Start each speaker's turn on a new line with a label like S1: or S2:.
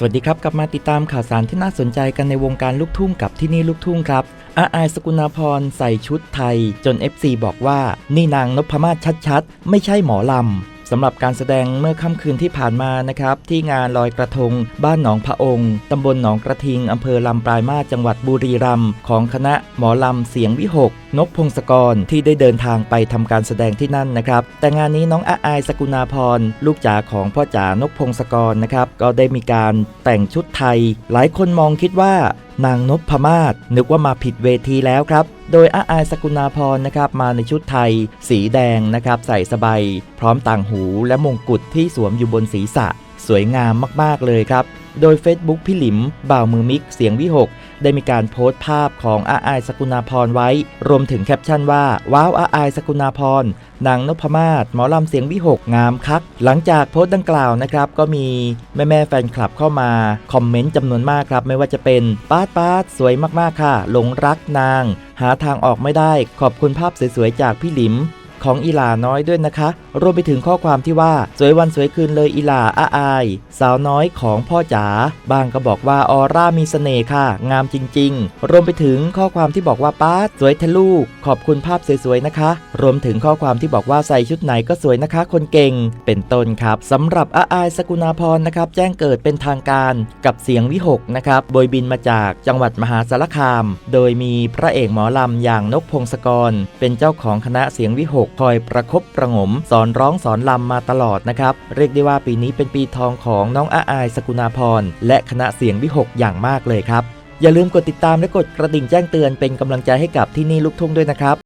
S1: สวัสดีครับ กลับมาติดตามข่าวสารที่น่าสนใจกันในวงการลูกทุ่งกับที่นี่ลูกทุ่งครับ อาอายสกุณาพรใส่ชุดไทย จน FC บอกว่า นี่นางนพมาศชัดๆ ไม่ใช่หมอลำ สำหรับการแสดงเมื่อค่ำคืนที่ผ่านมานะครับ ที่งานลอยกระทง บ้านหนองพระองค์ตำบลหนองกระทิงอำเภอลำปลายมาจังหวัดบุรีรัมย์ของคณะหมอลำเสียงวิหก นกพงศกรที่ได้เดินทางไปทำการแสดงที่นั่นนะครับ แต่งานนี้น้องอาอายสกุณาพรลูกจ๋าของพ่อจ๋านกพงศกรนะครับ ก็ได้มีการแต่งชุดไทย หลายคนมองคิดว่า นางนพมาศนึกว่ามาผิดเวทีแล้วครับ โดยอาอายสกุณาพรนะครับมาในชุดไทย สีแดงนะครับใส่สบายพร้อมต่างหูและมงกุฎที่สวมอยู่บนศีรษะ สวยงามมากๆเลยครับ โดย Facebook พี่หลิม บ่าวมือมิก เสียงวิหก ได้มีการโพสต์ภาพของอาอายสกุณาพรไว้ รวมถึงแคปชั่นว่า ว้าวอาอายสกุณาพรนางนพมาศหมอลำเสียงวิหกงามคัก หลังจากโพสต์ดังกล่าวนะครับ ก็มีแม่ๆแฟนคลับเข้ามา คอมเมนต์จำนวนมากครับ ไม่ว่าจะเป็นป้าดป้าดสวยมากๆค่ะ หลงรักนาง หาทางออกไม่ได้ ขอบคุณภาพสวยๆจากพี่หลิม ของอีลาน้อยด้วยนะคะ รวมไปถึงข้อความที่ว่า สวยวันสวยคืนเลยอีลาอาอาย สาวน้อยของพ่อจ๋าบางก็บอกว่าออร่ามีเสน่ห์ค่ะ งามจริง ๆ รวมไปถึงข้อความที่บอกว่าป้าสวยทะลูก ขอบคุณภาพสวยๆนะคะ รวมถึงข้อความที่บอกว่าใส่ชุดไหนก็สวยนะคะ คนเก่งเป็นต้นครับสำหรับอาอายสกุณาพรนะครับ แจ้งเกิดเป็นทางการกับเสียงวิหกนะครับโดยบินมาจากจังหวัดมหาสารคาม โดยมีพระเอกหมอลำอย่างนกพงศกร เป็นเจ้าของคณะเสียงวิหกคอยประคบประงม สอนร้องสอนลำมาตลอดนะครับ เรียกได้ว่าปีนี้เป็นปีทองของน้องอาอายสกุณาพร และคณะเสียงวิหกอย่างมากเลยครับ อย่าลืมกดติดตามและกดกระดิ่งแจ้งเตือนเป็นกำลังใจให้กับที่นี่ลูกทุ่งด้วยนะครับ